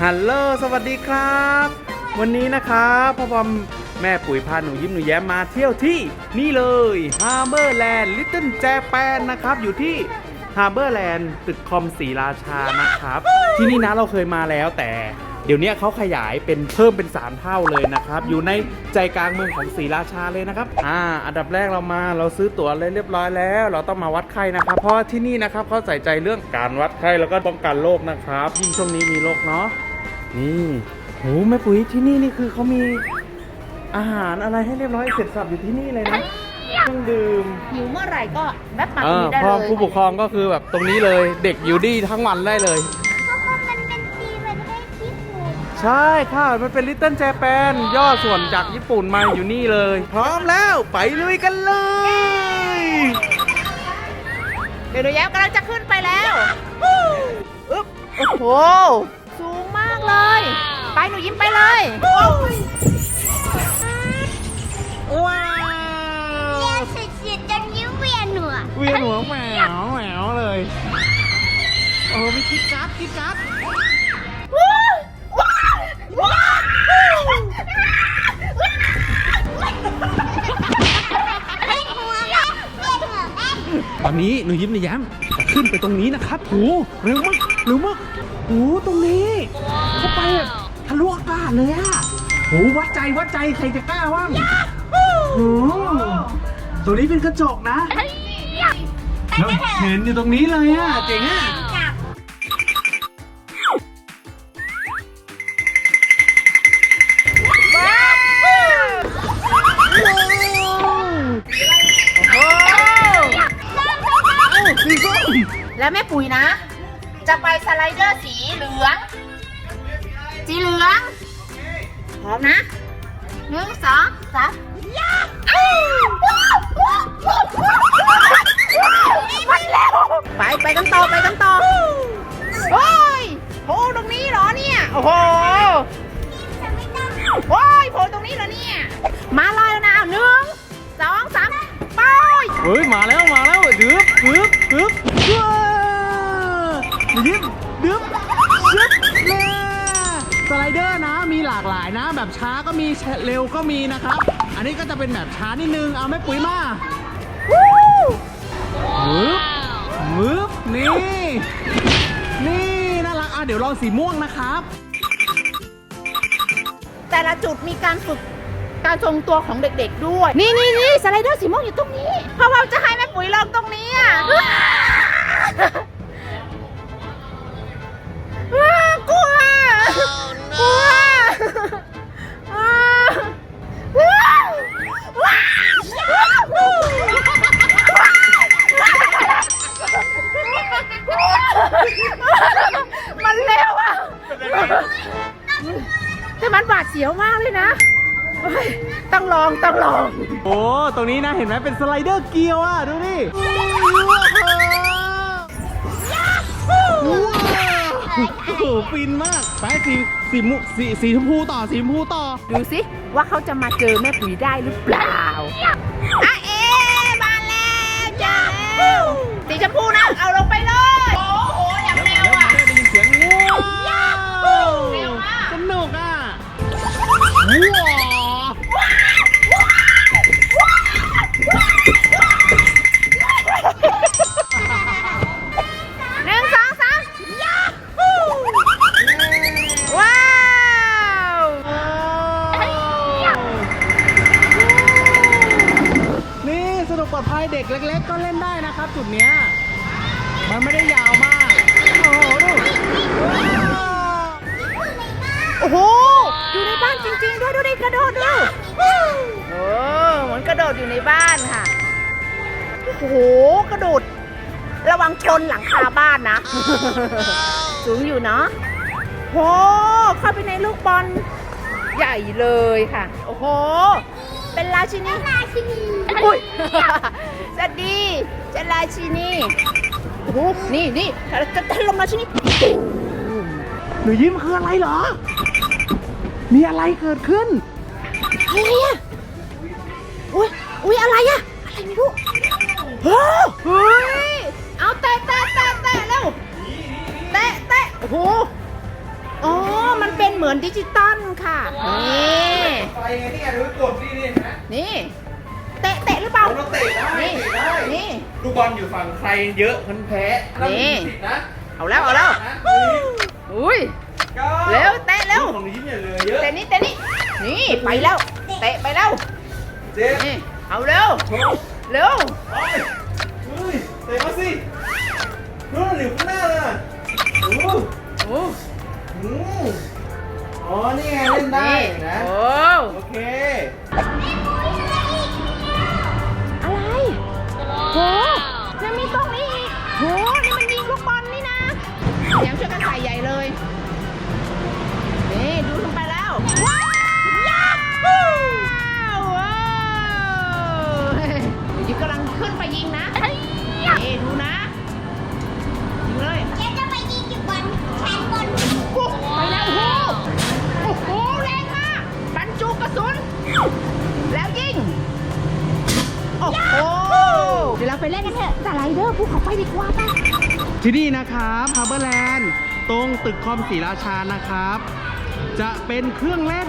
ฮัลโหลสวัสดีครับ วันนี้นะครับพ่อพอมแม่ปุ๋ยพาหนูยิ้มหนูแย้มมาเที่ยวที่นี่เลยฮาร์เบอร์แลนด์ลิตเติ้ลแจแปนนะครับ อยู่ที่ฮาร์เบอร์แลนด์ตึกคอมสีราชานะครับ ที่นี่นะเราเคยมาแล้วแต่ เดี๋ยวนี้เขาขยายเป็นเพิ่มเป็น 3 เท่าเลยนะครับ อยู่ในใจกลางเมืองของศรีราชาเลยนะครับ อ่า อันดับแรกเรามาเราซื้อตั๋วเลยเรียบร้อยแล้ว เราต้องมาวัดไข้นะครับ เพราะว่าที่นี่นะครับเขาใส่ใจเรื่องการวัดไข้แล้วก็ป้องกันโรคนะครับ ยิ่งช่วงนี้มีโรคเนาะ นี่โหแม่ปุ๋ยที่นี่นี่คือเขามีอาหารอะไรให้เรียบร้อยเสร็จสับอยู่ที่นี่เลยนะเครื่องดื่ม หิวเมื่อไหร่ก็แวบมาตเอรงอนี้ได้พ่อเลยผู้ปกครองก็คือแบบตรงนี้เลย เด็กอยู่ดีทั้งวันได้เลย ใช่ค่ะ มันเป็นลิตเติ้ลแจแปนย่อส่วนจากญี่ปุ่นมาอยู่นี่เลย พร้อมแล้วไปลุยกันเลย เดี๋ยวหนูแย้มกำลังจะขึ้นไปแล้วอึ๊บโอ้โห สูงมากเลย ไปหนูยิ้มไปเลยว้าวเสียเสียจนยิ้วเวียนหัวเวียนหัวแหววแหววเลย โอ้มีกิ๊กกักกิ๊กกัก เวียนหัวแม่เวียนหัวแม่ ตอนนี้หนูยิ้มหนูแย้มจะขึ้นไปตรงนี้นะครับโอ้เร็วมากเร็วมากโอ้ตรงนี้เข้าไปแบบทะลุอากาศเลยอะโอ้วัดใจวัดใจใครจะกล้าว่างโอ้ตัวนี้เป็นกระจกนะแล้วเห็นอยู่ตรงนี้เลยอะเจ๋งอะ แล้วแม่ปุ๋ยนะ จะไปสไลเดอร์สีเหลือง สีเหลืองพร้อมนะหนึ่งสองสามมันแล้วไปไปกันต่อไปกันต่อโอ้ยโผล่ตรงนี้เหรอเนี่ยโอ้โหโอ้ยโผล่ตรงนี้เหรอเนี่ยมาลอยแล้วนะหนึ่งสองสามไปเฮ้ยมาแล้วมาแล้ว หนูยิ้มดึ๊บดึบเลยสไลเดอร์นะมีหลากหลายนะ แบบช้าก็มีเร็วก็มีนะครับ อันนี้ก็จะเป็นแบบช้านิดนึงเอาแม่ปุ๋ยมามึบมึบนี่ นี่น่ารักอะเดี๋ยวลองสีม่วงนะครับ แต่ละจุดมีการฝึกการทรงตัวของเด็กๆด้วย นี่นี่นี่สไลเดอร์สีม่วงอยู่ตรงนี้ เพราะว่าจะให้แม่ปุ๋ยลองตรงนี้อะ เสียวมากเลยนะเฮ้ยต้องลองต้องลอง โอ้ ตรงนี้นะเห็นไหมเป็นสไลเดอร์เกียวอะ ดูดิว้าวโอ้โหฟินมาก ไปสีสีมุสีสีชมพูต่อสีชมพูต่อ ดูสิว่าเขาจะมาเจอแม่ปุ๋ยได้หรือเปล่าอะเอ๊ะ ระโดดอยู่ในบ้านค่ะ โอ้โห กระโดด ระวังชนหลังคาบ้านนะ สูงอยู่เนาะโห เข้าไปในลูกบอลใหญ่เลยค่ะ โอ้โห เป็นราชินีราชินีอุ้ยสวัสดีเจนราชินีโอ้โหนี่นี่จะจะลงราชินีหนูยิ้มคืออะไรเหรอ มีอะไรเกิดขึ้นอะไรอะ อุ้ยอุ้ยอะไรอะอะไรไม่รู้เฮ้ยเฮ้ยเอาแตะแตะแตะแตะเร็วแตะแตะโอ้โหอ๋อเหมือนดิจิตอลค่ะนี่ไฟไงนี่ไงดูกดนี่นี่นะนี่เตะเตะหรือเปล่า เราเตะได้นี่ เตะได้นี่ ลูกบอลอยู่ฝั่งใครเยอะคนแพ้เรามีนี่สิทธิ์นะเอาแล้วเอาแล้วนะอุ้ยก็เร็วเตะเร็วของนี้เนี่ยเลยเยอะเตะนี่เตะนี่นี่ไปแล้ว เตะไปแล้วเจ็บนี่ เอาเร็ว เร็วเฮ้ยเตะมาสินู่นอยู่ข้างหน้าเลยอะโอ้โหโอ้อืมอ๋อ นี่ไงเล่นได้นะ โอ้โอเค อะไรโหยังมีตรงนี้อีกโหนี่มันยิงลูกบอลนี่นะแยมช่วยกันใส่ใหญ่เลย ไปเล่นกันเถอะสไลเดอร์ภูเขาไฟดีกว่าป่ะที่นี่นะครับฮาร์เบอร์แลนด์ตรงตึกคอมศรีราชานะครับ จะเป็นเครื่องเล่น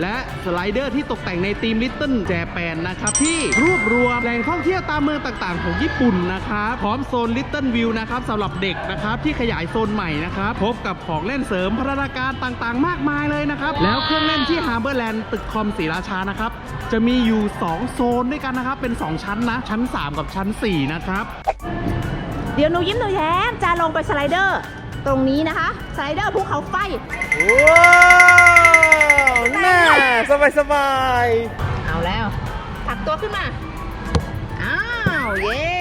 และสไลเดอร์ที่ตกแต่งในธีมลิตเติ้ลแจแปนนะครับที่รวบรวมแหล่งท่องเที่ยวตามเมืองต่างๆ ของญี่ปุ่นนะครับพร้อมโซนลิตเติ้ลวิวนะครับสำหรับเด็กนะครับที่ขยายโซนใหม่นะครับพบกับของเล่นเสริมพัฒนาการต่างๆ มากมายเลยนะครับแล้วเครื่องเล่นที่ฮาร์เบอร์แลนด์ตึกคอมศรีราชานะครับจะมีอยู่ 2 โซนด้วยกันนะครับเป็น 2 ชั้นนะ ชั้น 3 กับชั้น 4 นะครับเดี๋ยวหนูยิ้มหนูแย้มจะลงไปสไลเดอร์ ตรงนี้นะคะ สไลเดอร์ภูเขาไฟ ว้าวน่าสบายสบายเอาแล้วถักตัวขึ้นมา อ้าว เย้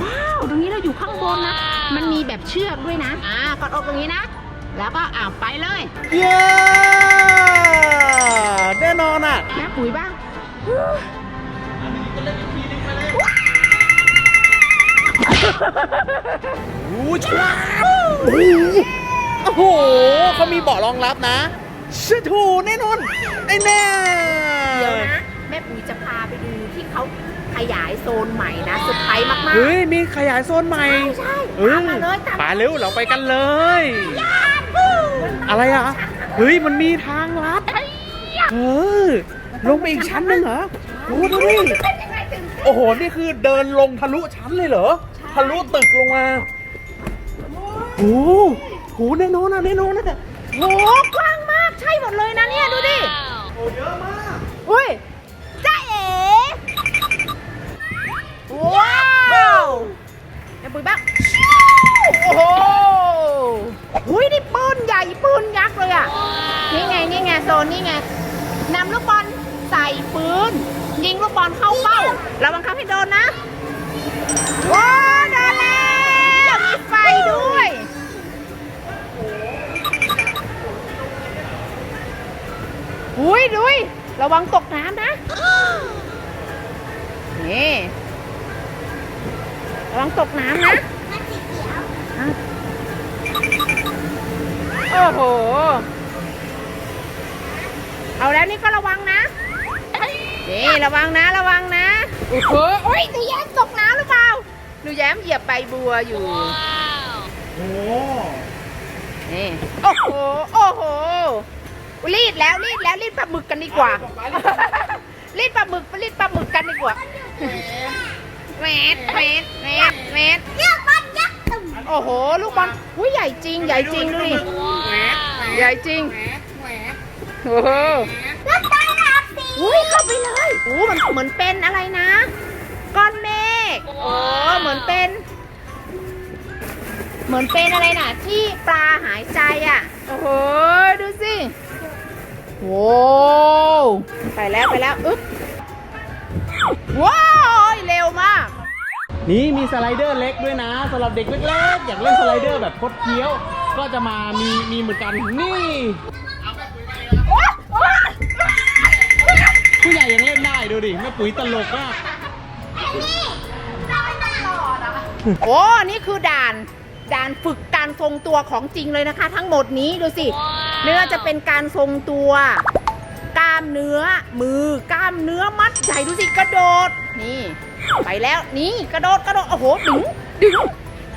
ว้าว ตรงนี้เราอยู่ข้างบนนะ มันมีแบบเชือกด้วยนะ อ่ากอดอกตรงนี้นะ แล้วก็อ้าวไปเลย เย้แน่นอนอะแม่ปุ๋ยบ้างอู้ช้าโอ้โหเขามีเบาะรองรับนะ ชะถูแน่นอนไอ้แน่เดี๋ยวนะแม่ปุ๋ยจะพาไปดูที่เขาขยายโซนใหม่นะสุดท้ายมากๆเฮ้ยมีขยายโซนใหม่ ใช่เอ้ยตามมาเลยตามไปเร็วเราไปกันเลยอะไรอะเฮ้ยมันมีทางลัดเออลงไปอีกชั้นหนึงเหรอโอ้ดูดิโอ้โหนี่คือเดินลงทะลุชั้นเลยเหรอทะลุตึกลงมาโอ้โหโหแน่นอนอะแน่นอนอะโหกว้างมากใช่หมดเลยนะเนี่ยดูดิโอ้เยอะมากอุ้ยจ้าเอ๋ว้าวแม่ปุ๋ยบ้างโอ้โหอุ้ยนี่ปืนใหญ่ปืนยักษ์เลยอะนี่ไงนี่ไงโซนนี่ไงนำลูกบอลใส่ปืนยิงลูกบอลเข้าเป้าระวังครับให้โดนนะว้าวโดนแล้ว อุ้ยดุยระวังตกน้ำนะ นี่ ระวังตกน้ำนะมันสีเขียวโอ้โห เอาแล้วนี่ก็ระวังนะ นี่ระวังนะระวังนะ โอ้โหโอ้ยหนูแย้มตกน้ำหรือเปล่า หนูแย้มเหยียบใบบัวอยู่ โอ้นี่ โอ้โห โอ้โห รีดแล้วรีดแล้วรีดปลาหมึกกันดีกว่า รีดปลาหมึกรีดปลาหมึกกันดีกว่าแมสแมสแมสแมสเลือกบอลยักษ์ตุ่มโอ้โห ลูกบอลอุ้ยใหญ่จริง ใหญ่จริงดูดิใหญ่จริงโอ้โหแล้วตั้งรับสีอุ้ยเข้าไปเลยโอ้มันเหมือนเป็นอะไรนะก้อนเมฆโอ้เหมือนเป็น เหมือนเป็นอะไรน่ะ ที่ปลาหายใจอะ โอ้โห ดูสิ โว้วไปแล้วไปแล้วอึ๊บว้าวเร็วมาก นี่มีสไลเดอร์เล็กด้วยนะสำหรับเด็กเล็กๆอยากเล่นสไลเดอร์แบบคดเคี้ยว ก็จะมามีมีเหมือนกันนี่ผู้ใหญ่ยังเล่นได้ดูดิแม่ปุ๋ยตลกมากโอ้นี่คือด่าน ด่านฝึกการทรงตัวของจริงเลยนะคะ ทั้งหมดนี้ดูสิ ไม่ว่าจะเป็นการทรงตัว กล้ามเนื้อมือกล้ามเนื้อมัดใหญ่ดูสิกระโดด นี่ ไปแล้วนี่กระโดดกระโดดโอ้โหดึงดึง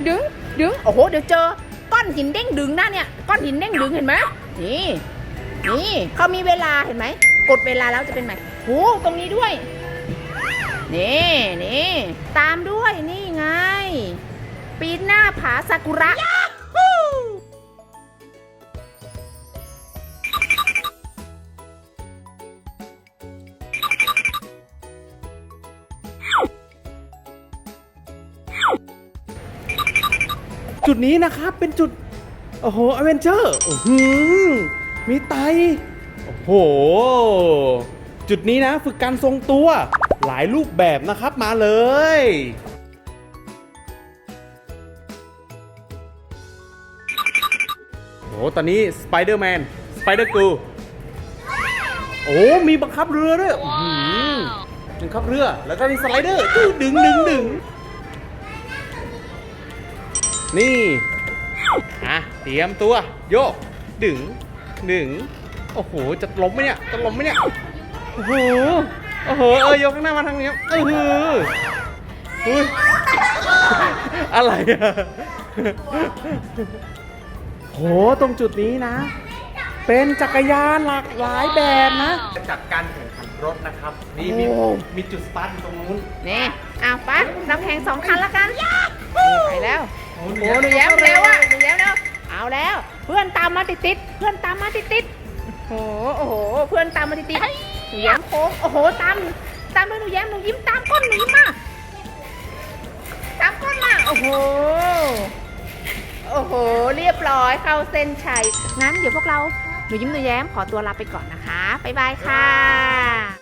ดึงดึงโอ้โหเดี๋ยวเจอก้อนหินเด้งดึงนะเนี่ยก้อนหินเด้งดึงเห็นไหมนี่นี่เขามีเวลาเห็นไหมกดเวลาแล้วจะเป็นไหมโหตรงนี้ด้วยนี่นี่ตามด้วยนี่ไง ปีนหน้าผาซากุระ จุดนี้นะครับเป็นจุด โอ้โหอเวนเจอร์มีไต โอ้โห จุดนี้นะ ฝึกการทรงตัว หลายรูปแบบนะครับมาเลยโอ้โหตอนนี้สไปเดอร์แมน สไปเดอร์กูโอ้ มีบังคับเรือด้วยบังคับเรือ แล้วก็มีสไลเดอร์ดึงดึงดึง นี่อะเตรียมตัว โยกดึงดึงโอ้โห จะล้มไหมเนี่ย จะล้มไหมเนี่ย โอ้โห โอ้โห เออยกข้างหน้ามาทางนี้เออหืออุ้ยอะไรอะโห ตรงจุดนี้นะ เป็นจักรยานหลากหลายแบบนะ จากการแข่งขันรถนะครับ นี่มีโอ้ มีจุดสตาร์ทอยู่ตรงนู้น นี่อ้าวไปเราแข่งสองคันละกันนี่ไปแล้ว โอ้โอ้หนูแย้มเร็วอะหนูแย้มเร็วเอาแล้ว เพื่อนตามมาติดติดๆเพื่อนตามมาติดติดๆโอ้โหโอ้โหเพื่อนตามมาติดติดๆหนูแย้มโค้งโอ้โหตามตามด้วยหนูแย้มหนูยิ้มตามก้นหนูยิ้มมาตามก้นมาโอ้โหโอ้โห เรียบร้อยเข้าเส้นชัยงั้นเดี๋ยวพวกเราหนูยิ้มหนูแย้มขอตัวลาไปก่อนนะคะบ๊ายบายค่ะ